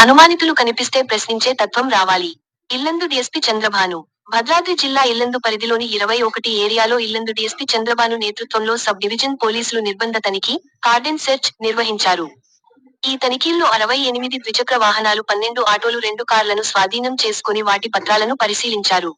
అనుమానితులు కనిపిస్తే ప్రశ్నించే తత్వం రావాలి. ఇల్లందు డిఎస్పీ చంద్రభాను. భద్రాద్రి జిల్లా ఇల్లందు పరిధిలోని ఇరవై ఒకటి ఏరియాలో ఇల్లందు డిఎస్పీ చంద్రబాను నేతృత్వంలో సబ్ డివిజన్ పోలీసులు నిర్బంధ తనిఖీ కార్డెన్ సెర్చ్ నిర్వహించారు. ఈ తనిఖీల్లో అరవై ఎనిమిది ద్విచక్ర వాహనాలు పన్నెండు ఆటోలు రెండు కార్లను స్వాధీనం చేసుకుని వాటి పత్రాలను పరిశీలించారు.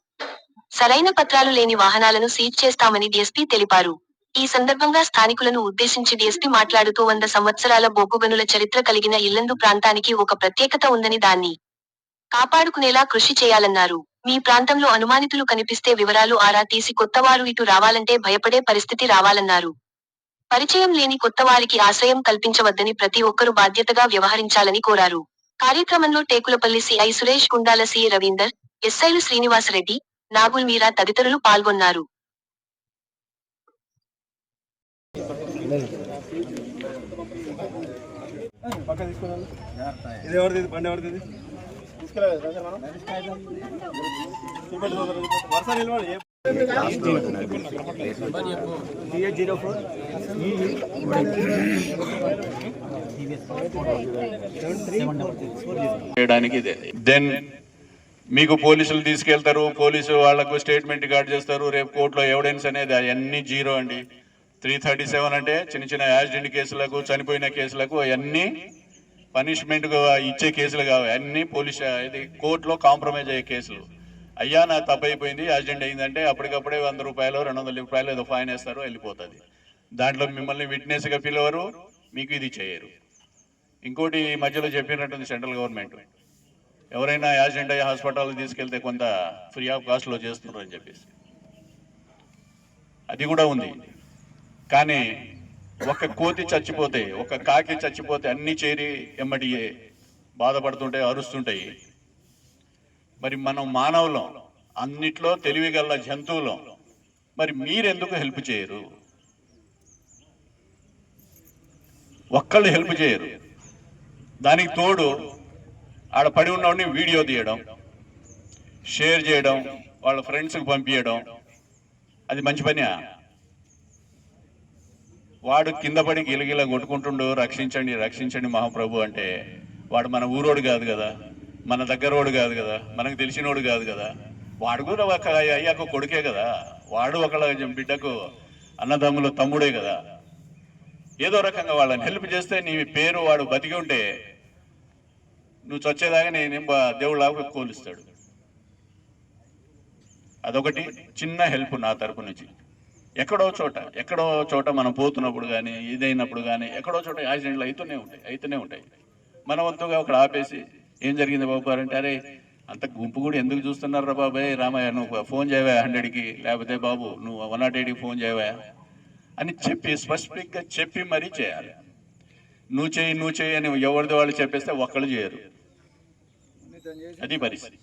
సరైన పత్రాలు లేని వాహనాలను సీజ్ చేస్తామని డిఎస్పీ తెలిపారు. ఈ సందర్భంగా స్థానికులను ఉద్దేశించి డీఎస్పీ మాట్లాడుతూ వంద సంవత్సరాల బొగ్గుగనుల చరిత్ర కలిగిన ఇల్లందు ప్రాంతానికి ఒక ప్రత్యేకత ఉందని దాన్ని కాపాడుకునేలా కృషి చేయాలన్నారు. మీ ప్రాంతంలో అనుమానితులు కనిపిస్తే వివరాలు ఆరా తీసి కొత్తవారు ఇటు రావాలంటే భయపడే పరిస్థితి రావాలన్నారు. పరిచయం లేని కొత్తవారికి ఆశ్రయం కల్పించవద్దని ప్రతి ఒక్కరూ బాధ్యతగా వ్యవహరించాలని కోరారు. కార్యక్రమంలో టేకులపల్లి సిఐ సురేష్ కుండాల సి రవీందర్ ఎస్ఐలు శ్రీనివాసరెడ్డి నాగుల్ మీరా తదితరులు పాల్గొన్నారు. పక్క తీసుకున్నాను ఇది ఎవరిది ఇది బండి ఎవరిది వరుస జీరో ఫోర్ చేయడానికి ఇదే. దెన్ మీకు పోలీసులు తీసుకెళ్తారు పోలీసు వాళ్ళకు స్టేట్మెంట్ గార్డ్ చేస్తారు రేపు కోర్టులో ఎవిడెన్స్ అనేది అవన్నీ జీరో అండి. త్రీ థర్టీ సెవెన్ అంటే చిన్న చిన్న యాక్సిడెంట్ కేసులకు చనిపోయిన కేసులకు అవన్నీ పనిష్మెంట్ ఇచ్చే కేసులు కావు. అన్నీ పోలీస్ ఇది కోర్టులో కాంప్రమైజ్ అయ్యే కేసులు. అయ్యా నా తప్పు అయిపోయింది యాక్సిడెంట్ అయిందంటే అప్పటికప్పుడే వంద రూపాయలు రెండు వందల రూపాయలు ఏదో ఫైన్ వేస్తారు వెళ్ళిపోతుంది. దాంట్లో మిమ్మల్ని విట్నెస్గా పిలవరు మీకు ఇది చేయరు. ఇంకోటి ఈ మధ్యలో చెప్పినట్టుంది సెంట్రల్ గవర్నమెంట్. ఎవరైనా యాక్సిడెంట్ అయ్యి హాస్పిటల్ తీసుకెళ్తే కొంత ఫ్రీ ఆఫ్ కాస్ట్లో చేస్తున్నారు అని చెప్పేసి. అది కూడా ఉంది. కానీ ఒక కోతి చచ్చిపోతే ఒక కాకి చచ్చిపోతే అన్ని చేరి ఎమ్మడియే బాధపడుతుంటాయి అరుస్తుంటాయి. మరి మనం మానవులం అన్నిట్లో తెలివిగల జంతువులం మరి మీరెందుకు హెల్ప్ చేయరు? ఒక్కళ్ళు హెల్ప్ చేయరు. దానికి తోడు ఆడ పడి ఉన్నవాడిని వీడియో తీయడం షేర్ చేయడం వాళ్ళ ఫ్రెండ్స్కి పంపించడం అది మంచి పనియా? వాడు కింద పడి గిలగిల కొట్టుకుంటుండు రక్షించండి రక్షించండి మహాప్రభు అంటే వాడు మన ఊరోడు కాదు కదా మన దగ్గరోడు కాదు కదా మనకు తెలిసినోడు కాదు కదా. వాడు కూడా ఒక అయ్యాక కొడుకే కదా. వాడు ఒకళ్ళ బిడ్డకు అన్నదమ్ములు తమ్ముడే కదా. ఏదో రకంగా వాళ్ళని హెల్ప్ చేస్తే నీ పేరు వాడు బతికి ఉంటే నువ్వు చచ్చేదాకా నేనేం దేవుళ్ళగా కోలుస్తాడు. అదొకటి చిన్న హెల్ప్ నా తరపు నుంచి. ఎక్కడో చోట ఎక్కడో చోట మనం పోతున్నప్పుడు కానీ ఇదైనప్పుడు కానీ ఎక్కడో చోట యాక్సిడెంట్లు అవుతూనే ఉంటాయి అవుతూనే ఉంటాయి. మన వంతుగా ఒకడు ఆపేసి ఏం జరిగింది బాబు? గారు అంటే అరే అంత గుంపు కూడా ఎందుకు చూస్తున్నారు రా బాబాయ్? రామయ్య నువ్వు ఫోన్ చేయవా హండ్రెడ్కి? లేకపోతే బాబు నువ్వు వన్ నాట్ ఎయిట్కి ఫోన్ చేయవా? అని చెప్పి స్పెసిఫిక్గా చెప్పి మరీ చేయాలి. నువ్వు చేయి నువ్వు చేయి అని ఎవరిది వాళ్ళు చెప్పేస్తే ఒక్కళ్ళు చేయరు. అది పరిస్థితి.